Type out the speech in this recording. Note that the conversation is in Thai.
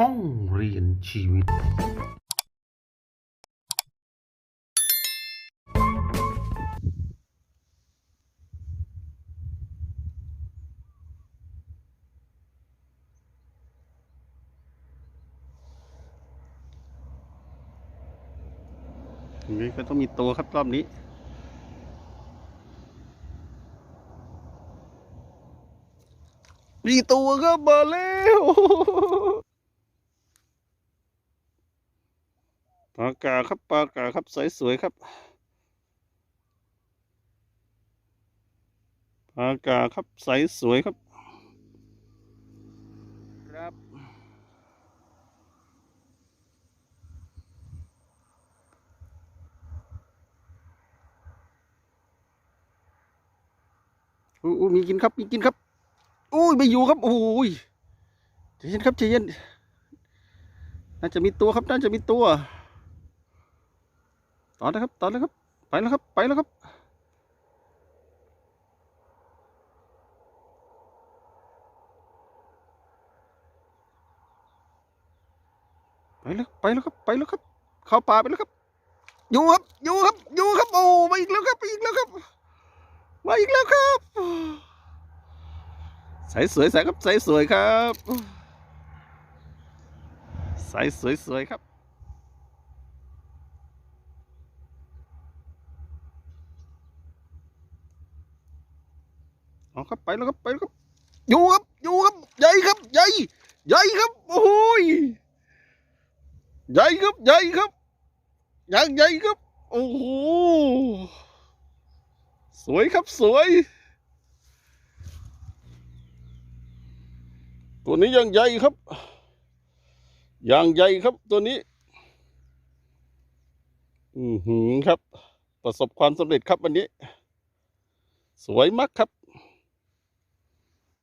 ห้องเรียนชีวิต นี้ก็ต้องมีตัวครับรอบนี้ มีตัวครับมาแล้ว ปลากาครับปลากาครับสวยๆครับปลากาครับใสสวยครับครับอู้อู้มีกินครับมีกินครับอุ้ยไม่อยู่ครับโอ้ยใจเย็นครับใจเย็นน่าจะมีตัวครับน่าจะมีตัว ตอนนะครับตอนแล้วครับ ไปแล้วครับ ไปแล้วครับ ไปแล้วไปแล้วครับไปแล้วครับ เข้าป่าไปแล้วครับ อยู่ครับ อยู่ครับ อยู่ครับ โอ้ มาอีกแล้วครับมาอีกแล้วครับ มาอีกแล้วครับ ใสสวยใสครับ ใสสวยครับ ใสสวยสวยครับ เอาครับไปแล้วครับไปแล้วครับอยู่ครับอยู่ครับใหญ่ครับใหญ่ใหญ่ครับโอ้โหยใหญ่ครับใหญ่ครับย่างใหญ่ครับโอ้โหสวยครับสวย ตัวนี้ยังใหญ่ครับยังใหญ่ครับตัวนี้ อือหือครับ ประสบความสำเร็จครับวันนี้ สวยมากครับ